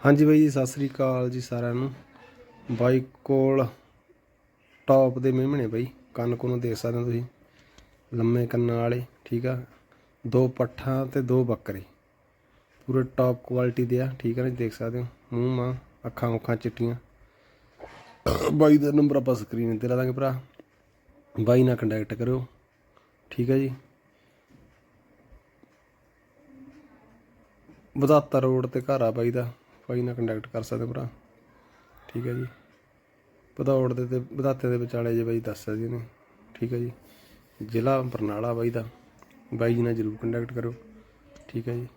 ਹਾਂਜੀ ਬਾਈ ਜੀ, ਸਤਿ ਸ੍ਰੀ ਅਕਾਲ ਜੀ ਸਾਰਿਆਂ ਨੂੰ। ਬਾਈ ਕੋਲ ਟੌਪ ਦੇ ਮੇਮਣੇ ਬਾਈ, ਕੰਨ ਕੋਲ ਨੂੰ ਦੇਖ ਸਕਦੇ ਹੋ ਤੁਸੀਂ। ਲੰਮੇ ਕੰਨਾਂ ਵਾਲੇ, ਠੀਕ ਆ? ਦੋ ਪੱਠਾਂ ਤੇ ਦੋ ਬੱਕਰੇ। ਪੂਰੇ ਟੌਪ ਕੁਆਲਿਟੀ ਦੇ ਆ, ਠੀਕ ਆ ਨਾ ਦੇਖ ਸਕਦੇ ਹੋ। ਮੂੰਹ ਮਾਂ, ਅੱਖਾਂ ਉੱਖਾਂ ਚਿੱਟੀਆਂ। ਬਾਈ ਦਾ ਨੰਬਰ ਆਪਾਂ ਸਕਰੀਨ ਤੇ ਲਾ ਦਾਂਗੇ ਭਰਾ। ਬਾਈ ਨਾਲ ਕੰਟੈਕਟ ਕਰਿਓ, ਠੀਕ ਆ ਜੀ। ਵਧਾਤਾ ਰੋਡ ਤੇ ਘਰ ਆ ਬਾਈ ਦਾ। ਬਾਈ ਨਾਲ ਕੰਟੈਕਟ ਕਰ ਸਕਦੇ ਹੋ ਭਰਾ। ਠੀਕ ਹੈ ਜੀ। ਵਧੌੜ ਦੇ ਤੇ ਵਧਾਤੇ ਦੇ ਵਿਚਾਲੇ ਜੇ ਬਾਈ ਦੱਸ ਸਕਦੇ ਨੇ। ਠੀਕ ਹੈ ਜੀ। ਜ਼ਿਲ੍ਹਾ ਬਰਨਾਲਾ ਬਾਈ ਦਾ। ਬਾਈ ਜੀ ਨਾਲ ਜਰੂਰ ਕੰਟੈਕਟ ਕਰੋ ਠੀਕ ਹੈ ਜੀ।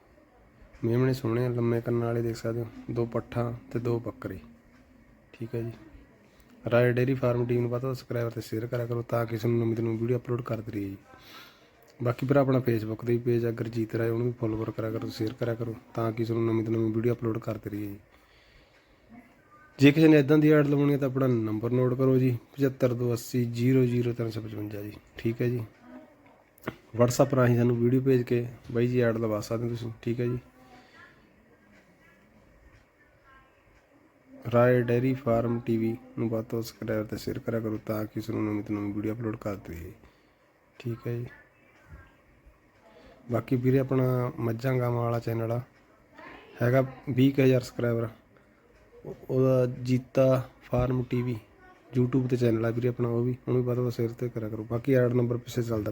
ਮੇਮਣੇ ਸੋਹਣੇ ਆ, ਲੰਮੇ ਕੰਨਾਂ ਵਾਲੇ ਦੇਖ ਸਕਦੇ ਹੋ। ਦੋ ਪੱਠਾਂ ਤੇ ਦੋ ਬੱਕਰੇ। ਠੀਕ ਹੈ ਜੀ। ਰਾਏ ਡੇਰੀ ਫਾਰਮ ਟੀਮ ਨੂੰ ਪਤਾ ਸਬਸਕ੍ਰਾਈਬਰ ਤੇ ਸ਼ੇਅਰ ਕਰਿਆ ਕਰੋ ਤਾਂ ਕਿਸੇ ਨੂੰ ਨਵੀਂ ਤੋਂ ਨਵੀਂ ਵੀਡੀਓ ਅਪਲੋਡ ਕਰਦੇ ਰਹੀਏ ਜੀ। ਬਾਕੀ ਭਰਾ ਆਪਣਾ ਫੇਸਬੁੱਕ ਤੇ ਵੀ ਪੇਜ ਆ, ਗੁਰਜੀਤ ਰਾਏ, ਉਹਨੂੰ ਵੀ ਫੋਲੋਵਰ ਕਰਿਆ ਕਰੋ ਸ਼ੇਅਰ ਕਰਿਆ ਕਰੋ, ਤਾਂ ਕਿ ਤੁਹਾਨੂੰ ਨਵੀਂ ਤੋਂ ਨਵੀਂ ਵੀਡੀਓ ਅਪਲੋਡ ਕਰਦੇ ਰਹੀਏ ਜੀ। ਜੇ ਕਿਸੇ ਨੇ ਇਦਾਂ ਦੀ ਐਡ ਲਵਾਉਣੀ ਹੈ ਤਾਂ ਆਪਣਾ ਨੰਬਰ ਨੋਟ ਕਰੋ ਜੀ 7528000355 ਜੀ, ਠੀਕ ਹੈ ਜੀ। WhatsApp ਰਾਹੀਂ ਸਾਨੂੰ ਵੀਡੀਓ ਭੇਜ ਕੇ ਬਾਈ ਜੀ ਐਡ ਲਵਾ ਸਕਦੇ ਹੋ ਤੁਸੀਂ, ਠੀਕ ਹੈ ਜੀ। ਰਾਏ ਡੈਰੀ ਫਾਰਮ ਟੀਵੀ ਨੂੰ ਬਾਤ ਤੋਂ ਸਬਸਕ੍ਰਾਈਬ ਤੇ ਸ਼ੇਅਰ ਕਰਿਆ ਕਰੋ, ਤਾਂ ਕਿ ਤੁਹਾਨੂੰ ਨਵੀਂ ਤੋਂ ਨਵੀਂ ਵੀਡੀਓ ਅਪਲੋਡ ਕਰਦੇ ਰਹੀਏ, ਠੀਕ ਹੈ ਜੀ। ਬਾਕੀ ਵੀਰੇ ਆਪਣਾ ਮੱਝਾਂ ਗਾਵਾਂ ਵਾਲਾ ਚੈਨਲ ਆ। ਹੈਗਾ 20000 ਸਬਸਕ੍ਰਾਈਬਰ ਉਹ- ਉਹਦਾ ਜੀਤਾ ਫਾਰਮ ਟੀਵੀ, YouTube ਤੇ ਚੈਨਲ ਆ ਵੀਰੇ ਆਪਣਾ, ਉਹ ਵੀ ਉਹਨੂੰ ਵੀ ਵੱਧ ਵੱਧ ਸ਼ੇਅਰ ਤੇ ਕਰਿਆ ਕਰੋ। ਬਾਕੀ ਐਡ ਨੰਬਰ ਪਿੱਛੇ ਚੱਲਦਾ ਪਿਆ।